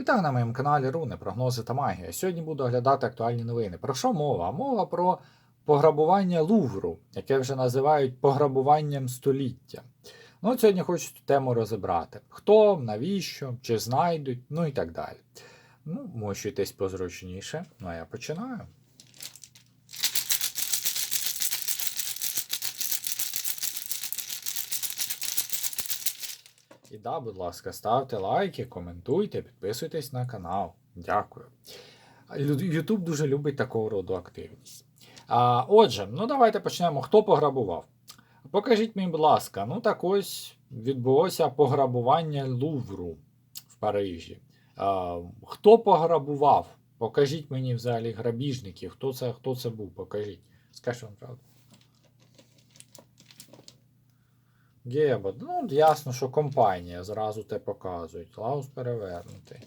Вітаю на моєму каналі Руни, прогнози та магія. Сьогодні буду оглядати актуальні новини. Про що мова? Мова про пограбування Лувру, яке вже називають пограбуванням століття. Ну, от сьогодні хочу цю тему розібрати. Хто, навіщо, чи знайдуть, ну і так далі. Ну, мощуйтесь позручніше. Ну а я починаю. І да, будь ласка, ставте лайки, коментуйте, підписуйтесь на канал. Дякую. Ютуб дуже любить такого роду активність. А, Отже, ну давайте почнемо. Хто пограбував? Покажіть мені, будь ласка, ну так ось відбулося пограбування Лувру в Парижі. А, Хто пограбував? Покажіть мені взагалі грабіжників. Хто це, хто це був? Покажіть. Скажіть вам правду. Гебо, ну ясно, що компанія зразу те показують. Лаус перевернутий.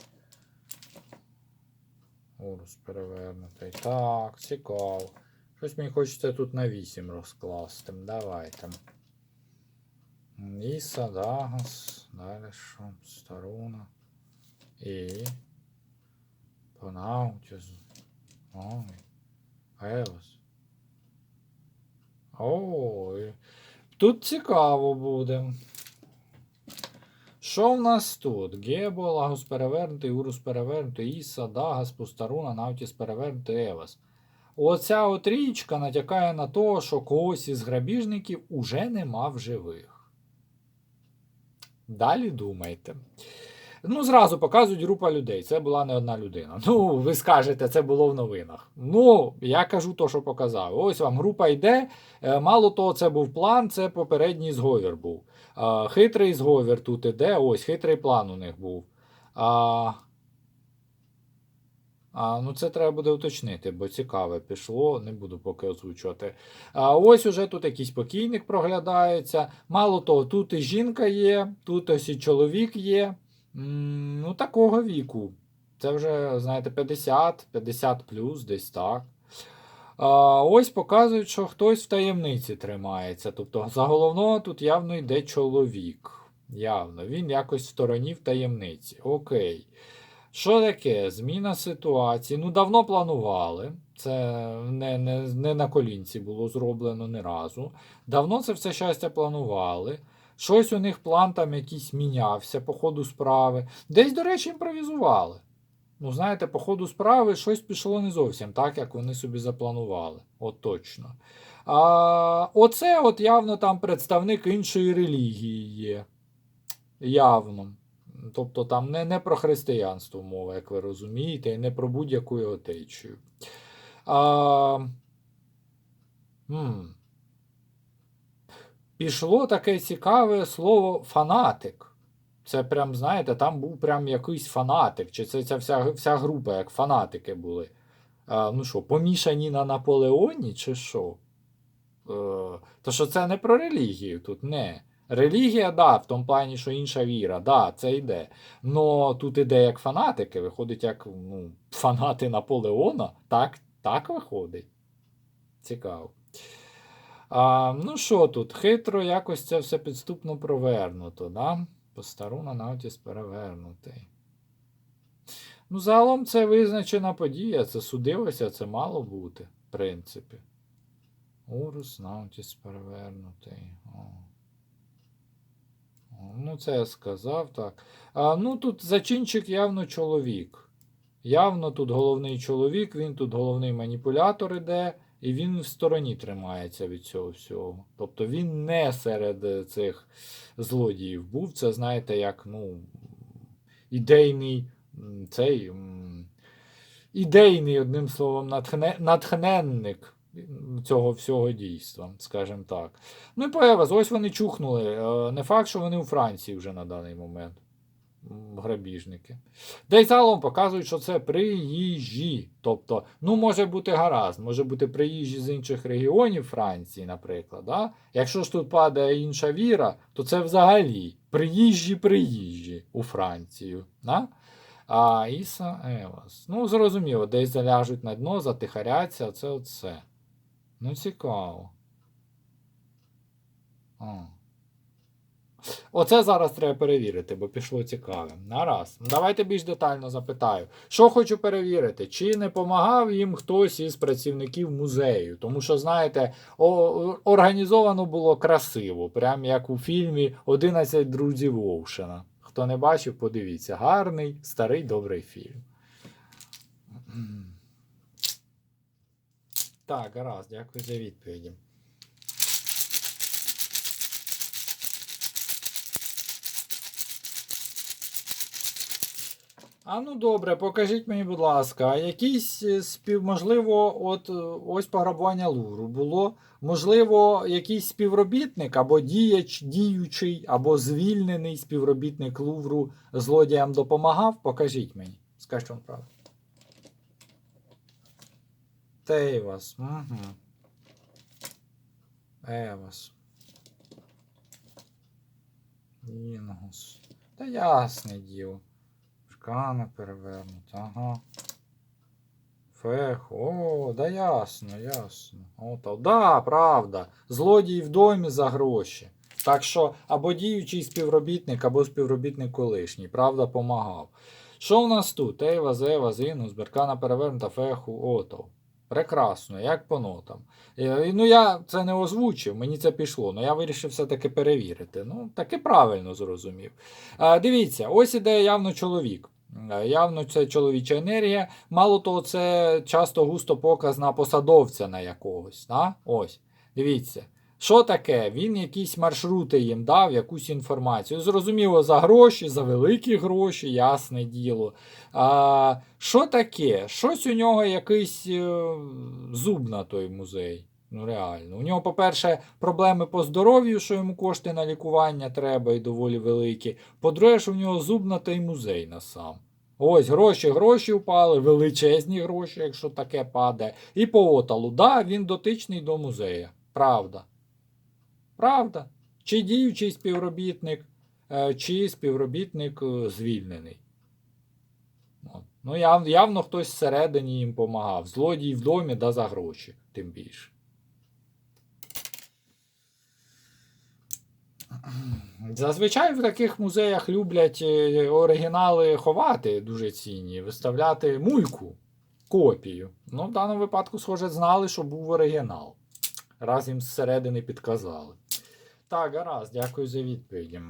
Урус перевернутий. Так, цікаво. Щось мені хочеться тут на 8 розкласти. Давайте. Іса, Дагас, далі що? Старуна. І. Понаутіс. Ой. Елос. Ой. Тут цікаво буде. Що в нас тут? Гебо, Лагус перевернутий, Урус перевернутий, Іса, Дагас, Пустаруна, Навтіс перевернутий, Евас. Оця от річка натякає на те, що когось із грабіжників уже нема в живих. Далі думайте. Ну, зразу показують група людей. Це була не одна людина. Ну, ви скажете, це було в новинах. Ну, я кажу то, що показав. Ось вам група йде. Е, Мало того, це був план, це попередній зговір був. Хитрий зговір тут іде. Ось хитрий план у них був. А, а, Ну, це треба буде уточнити, бо цікаве пішло, не буду поки озвучувати. А ось уже тут якийсь покійник проглядається. Мало того, тут і жінка є, тут ось і чоловік є. Ну, такого віку. Це вже, знаєте, 50, 50 плюс, десь так. А, ось показують, що хтось в таємниці тримається. Тобто за головного тут явно йде чоловік. Явно, він якось в стороні в таємниці. Окей. Що таке? Зміна ситуації. Ну, давно планували. Це не, не, не на колінці було зроблено ні разу. Давно це все щастя планували. Щось у них план там якийсь мінявся по ходу справи. Десь, до речі, імпровізували. Ну, знаєте, по ходу справи щось пішло не зовсім так, як вони собі запланували. От точно. А, Оце от явно там представник іншої релігії є. Явно. Тобто там не, не про християнство мова, як ви розумієте, і не про будь-яку його. А, м. Пішло таке цікаве слово фанатик. Це прям, знаєте, там був прям якийсь фанатик. Чи це ця вся вся група, як фанатики були. А, Ну що, помішані на Наполеоні, чи що? Е, То що це не про релігію тут, не. Релігія, да, в тому плані, що інша віра, да, це йде. Но тут іде як фанатики, виходить, як ну, фанати Наполеона. Так, так виходить. Цікаво. А, Ну що тут? Хитро якось це все підступно провернуто, да? Постаруна Наутіс перевернутий. Ну, загалом це визначена подія, це судилося, це мало бути, в принципі. Урус Наутіс перевернутий. О, ну, це я сказав так. А, Ну, тут зачинчик явно чоловік. Явно тут головний чоловік, він тут головний маніпулятор іде. І він в стороні тримається від цього всього. Тобто він не серед цих злодіїв був. Це, знаєте, як ну, ідейний цей ідейний, одним словом, натхне, натхненник цього всього дійства, скажімо так. Ну і появилось, ось вони чухнули. Не факт, що вони у Франції вже на даний момент. Грабіжники. Де й загалом показують, що це приїжджі. Тобто, ну, може бути гаразд, може бути приїжджі з інших регіонів Франції, наприклад. Да? Якщо ж тут падає інша віра, то це взагалі приїжджі-приїжджі у Францію. Да? А Іса Евас. Ну, зрозуміло, десь заляжуть на дно, затихаряться, оце оце. Ну, цікаво. А. Оце зараз треба перевірити, бо пішло цікаве. Нараз. Давайте більш детально запитаю. Що хочу перевірити? Чи не помагав їм хтось із працівників музею? Тому що, знаєте, організовано було красиво, прям як у фільмі «11 друзів Оушена. Хто не бачив, подивіться. Гарний, старий, добрий фільм. Так, гаразд, дякую за відповіді. А ну добре, покажіть мені, будь ласка, а якийсь е, спів, можливо, от е, ось пограбування Лувру було. Можливо, якийсь співробітник або діяч, діючий, або звільнений співробітник Лувру злодіям допомагав? Покажіть мені. Скажіть вам правду. Тейвас. Угу. Евас. Інгус. Та ясне діло. Шкана перевернута, ага. Фех, о, да ясно, ясно. Ото, да, правда. Злодій в домі за гроші. Так що або діючий співробітник, або співробітник колишній, правда, помагав. Що в нас тут? Ейва, Зева, Зінус, Беркана перевернута, Феху, Ото. Прекрасно, як по нотам. Е, Ну, я це не озвучив, мені це пішло, але я вирішив все-таки перевірити. Ну, таки правильно зрозумів. А, дивіться, ось іде явно чоловік. Е, Явно це чоловіча енергія. Мало того, це часто густо показ на посадовця на якогось. Да? Ось, дивіться. Що таке? Він якісь маршрути їм дав, якусь інформацію. Зрозуміло, за гроші, за великі гроші, ясне діло. А, що таке? Щось у нього якийсь е, зуб на той музей. Ну, реально. У нього, по-перше, проблеми по здоров'ю, що йому кошти на лікування треба і доволі великі. По-друге, що в нього зуб на той музей на сам. Ось гроші, гроші впали, величезні гроші, якщо таке падає. І по оталу. Да, він дотичний до музея. Правда. Правда. Чи діючий співробітник, е, чи співробітник е, звільнений. Ну, яв, явно хтось всередині їм допомагав. Злодій в домі да за гроші, тим більше. Зазвичай в таких музеях люблять е, оригінали ховати дуже цінні, виставляти мульку, копію. Ну, в даному випадку, схоже, знали, що був оригінал. Раз їм зсередини підказали. Так, гаразд, дякую за відповіді.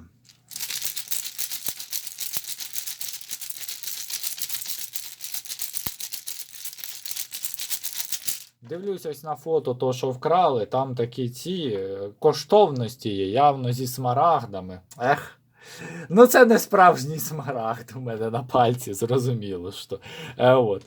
Дивлюсь ось на фото, то, що вкрали, там такі ці е, коштовності є, явно зі смарагдами. Ех. Ну, це не справжній смарагд у мене на пальці, зрозуміло. що. Е, от.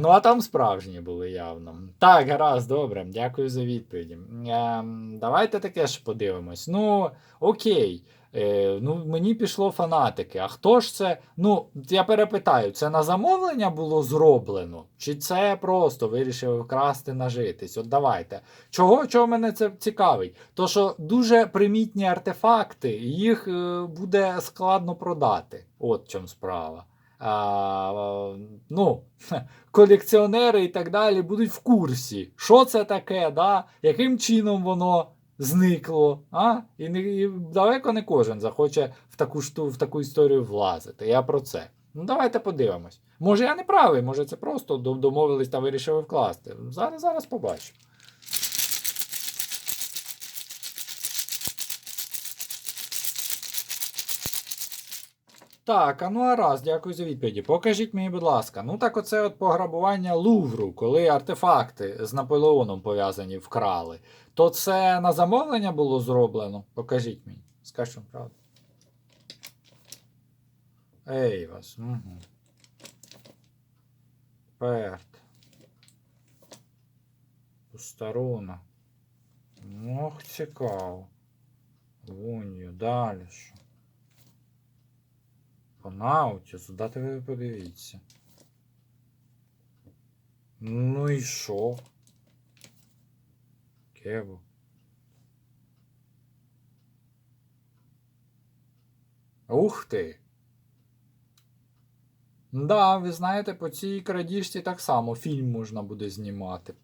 Ну, а там справжні були явно. Так, гаразд, добре, дякую за відповіді. Ем, давайте таке ж подивимось. Ну, окей. Е, ну, мені пішло фанатики. А хто ж це? Ну, я перепитаю, це на замовлення було зроблено? Чи це просто вирішили вкрасти нажитись? От давайте. Чого, чого мене це цікавить? То, що дуже примітні артефакти, їх е, буде складно продати. От чому справа. А, ну, колекціонери і так далі будуть в курсі, що це таке, да? яким чином воно зникло. А? І, не, і далеко не кожен захоче в таку, шту, в таку історію влазити. Я про це. Ну, давайте подивимось. Може, я не правий, може, це просто домовились та вирішили вкласти. Зараз, зараз побачимо. Так, а ну а раз, дякую за відповіді. Покажіть мені, будь ласка. Ну так оце от пограбування Лувру, коли артефакти з Наполеоном пов'язані вкрали. То це на замовлення було зроблено? Покажіть мені. Вам правду. Ей вас. Угу. Перт. Пустарона. Ох, цікаво. Вунью, далі що? По наутісу, дати ви подивіться. Ну і що? Кево. Ух ти! Да, ви знаєте, по цій крадіжці так само фільм можна буде знімати.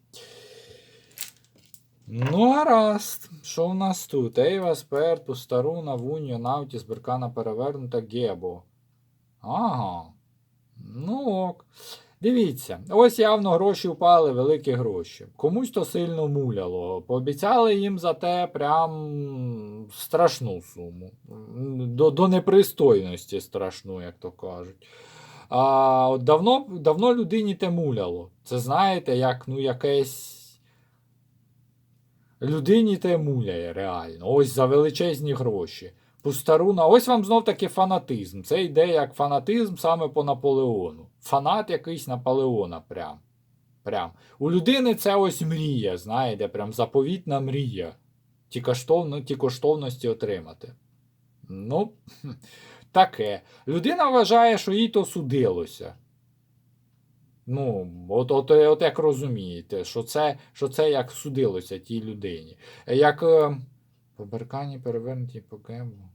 Ну, гаразд. Що у нас тут? Ейва, Сперт, Пустару, Навуньо, Навтіс, Беркана перевернута, Гебо. Ага. Ну ок. Дивіться, ось явно гроші впали, великі гроші. Комусь то сильно муляло. Пообіцяли їм за те прям страшну суму. До, до непристойності страшну, як то кажуть. А, от давно, давно людині те муляло. Це знаєте, як ну, якесь. Людині те муляє реально. Ось за величезні гроші. Пустаруна, ось вам знов таки фанатизм. Це йде як фанатизм саме по Наполеону. Фанат якийсь Наполеона прям. Прям. У людини це ось мрія, знаєте, прям заповітна мрія. Ті, коштовно, ті коштовності отримати. Ну, таке. Людина вважає, що їй то судилося. Ну, от, от, от як розумієте, що це, що це як судилося тій людині. Як е, по Беркані перевернуті по гембу.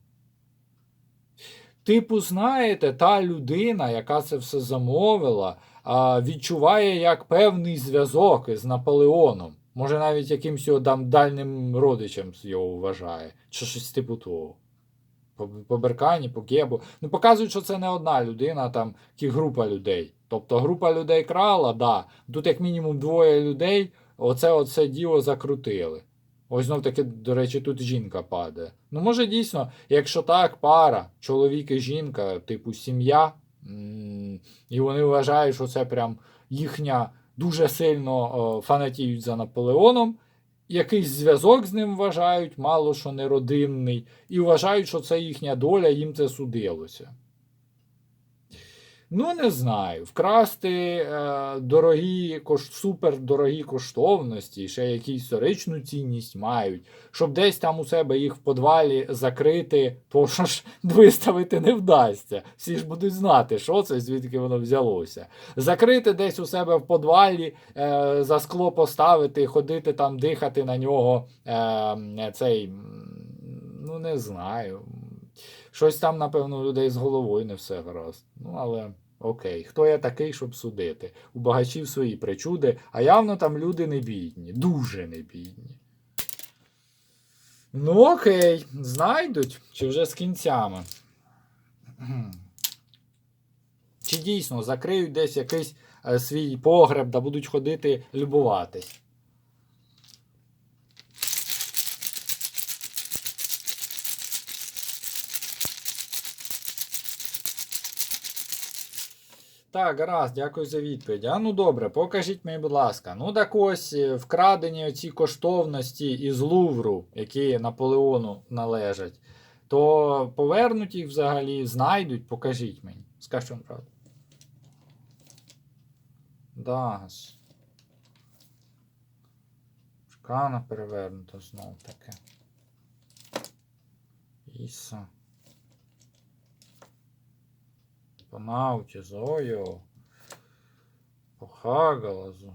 Типу, знаєте, та людина, яка це все замовила, відчуває як певний зв'язок із Наполеоном. Може, навіть якимсь його там дальним родичем його вважає, чи щось типу того. По, по Беркані, по Гебу. Ну, показують, що це не одна людина, а там група людей. Тобто група людей крала, да. Тут як мінімум двоє людей, оце оце діло закрутили. Ось знов таки, до речі, тут жінка падає. Ну, може, дійсно, якщо так, пара, чоловік і жінка, типу сім'я, і вони вважають, що це прям їхня дуже сильно фанатіють за Наполеоном, якийсь зв'язок з ним вважають, мало що не родинний, і вважають, що це їхня доля, їм це судилося. Ну, не знаю. Вкрасти е, дорогі, кош, супердорогі коштовності, ще якусь історичну цінність мають, щоб десь там у себе їх в подвалі закрити, то що ж виставити не вдасться. Всі ж будуть знати, що це, звідки воно взялося. Закрити десь у себе в подвалі, е, за скло поставити, ходити там, дихати на нього. Е, цей, ну не знаю. Щось там, напевно, у людей з головою не все гаразд. Ну, але окей, хто я такий, щоб судити? У багачів свої причуди, а явно там люди не бідні, дуже не бідні. Ну, окей, знайдуть, чи вже з кінцями. Чи дійсно закриють десь якийсь е, свій погреб да будуть ходити любуватись? Так, гаразд, дякую за відповідь. А ну добре, покажіть мені, будь ласка. Ну так ось е, вкрадені оці коштовності із Лувру, які Наполеону належать, то повернуть їх взагалі, знайдуть, покажіть мені. Скажіть вам правду. Дагас. Шкана перевернута знов таки. Іса. По науті, Зою. По Хагалазу.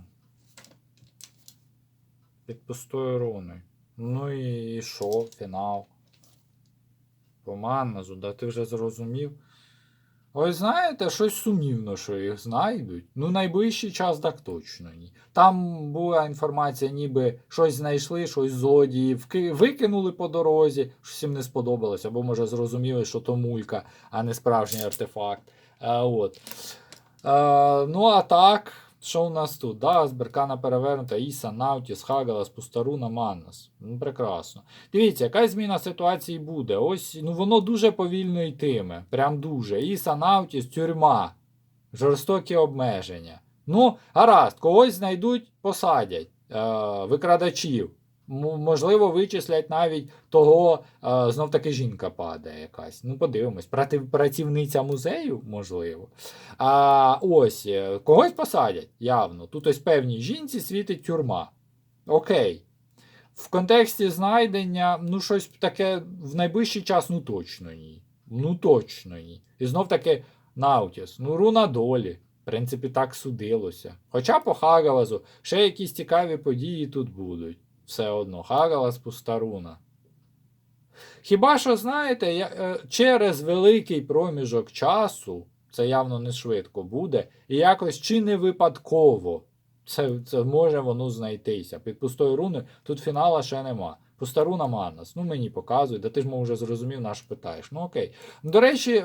Під пустою руною. Ну і, що? Фінал. По Манназу, да ти вже зрозумів. Ось знаєте, щось сумнівно, що їх знайдуть. Ну, найближчий час так точно ні. Там була інформація, ніби щось знайшли, щось злодії викинули по дорозі, щось їм не сподобалось, або може зрозуміли, що то мулька, а не справжній артефакт. А, от. А, ну, а так, що у нас тут? Да, Беркана перевернута, Іса, Наутіс, Хагалас, Пустаруна, Маннас. Ну, прекрасно. Дивіться, яка зміна ситуації буде. Ось ну, воно дуже повільно йтиме. Прям дуже. Іса, Наутіс, тюрма. Жорстокі обмеження. Ну, гаразд, когось знайдуть, посадять. Е, викрадачів. Можливо, вичислять навіть того, е, знов таки жінка падає якась. Ну, подивимось. Працівниця музею, можливо. А ось е, когось посадять, явно. Тут ось певній жінці світить тюрма. Окей. В контексті знайдення, ну, щось таке в найближчий час, ну точно ні. Ну точно ні. І знов таки Наутіс. Ну, руна долі. В принципі, так судилося. Хоча по Хагалазу ще якісь цікаві події тут будуть. Все одно. Хагалас пуста руна. Хіба що, знаєте, е, через великий проміжок часу, це явно не швидко буде, і якось чи не випадково Це, це може воно знайтися. Під пустою руною тут фінала ще нема. Пуста руна Манас. Ну мені показують, да ти ж мов вже зрозумів, наш питаєш. Ну окей. До речі, е,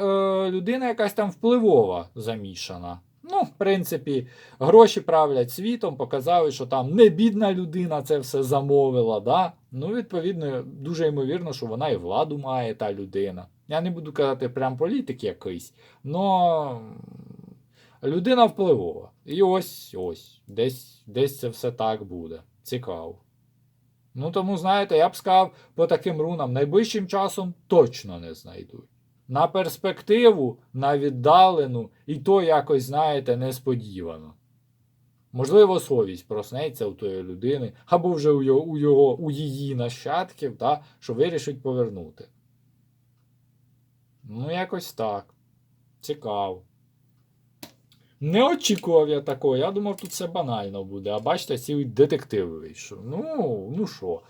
людина якась там впливова замішана. Ну, в принципі, гроші правлять світом, показали, що там не бідна людина це все замовила. Да? Ну, відповідно, дуже ймовірно, що вона і владу має та людина. Я не буду казати прям політик якийсь, но людина впливова. І ось ось, десь, десь це все так буде. Цікаво. Ну тому, знаєте, я б сказав, по таким рунам найближчим часом точно не знайдуть. На перспективу, на віддалену, і то якось, знаєте, несподівано. Можливо, совість проснеться у тої людини, або вже у його, у, його, у її нащадків, та, що вирішить повернути. Ну, якось так. Цікаво. Не очікував я такого. Я думав, тут все банально буде. А бачите, цілий детектив вийшов. Ну, ну що?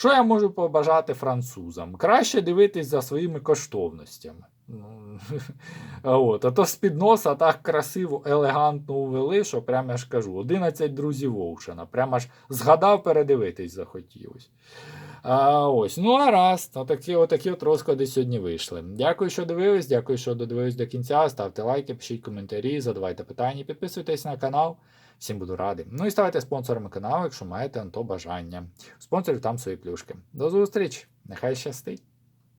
Що я можу побажати французам? Краще дивитись за своїми коштовностями. Ну, от, а то з-під носа так красиво, елегантно увели, що прямо я ж кажу, 11 друзів Оушена. Прямо аж згадав передивитись захотілось. Ось, ну а раз, отакі, отакі от розклади сьогодні вийшли. Дякую, що дивились, дякую, що додивились до кінця. Ставте лайки, пишіть коментарі, задавайте питання, підписуйтесь на канал. Всім буду радий. Ну і ставайте спонсорами каналу, якщо маєте на то бажання. Спонсорів там свої плюшки. До зустрічі! Нехай щастить!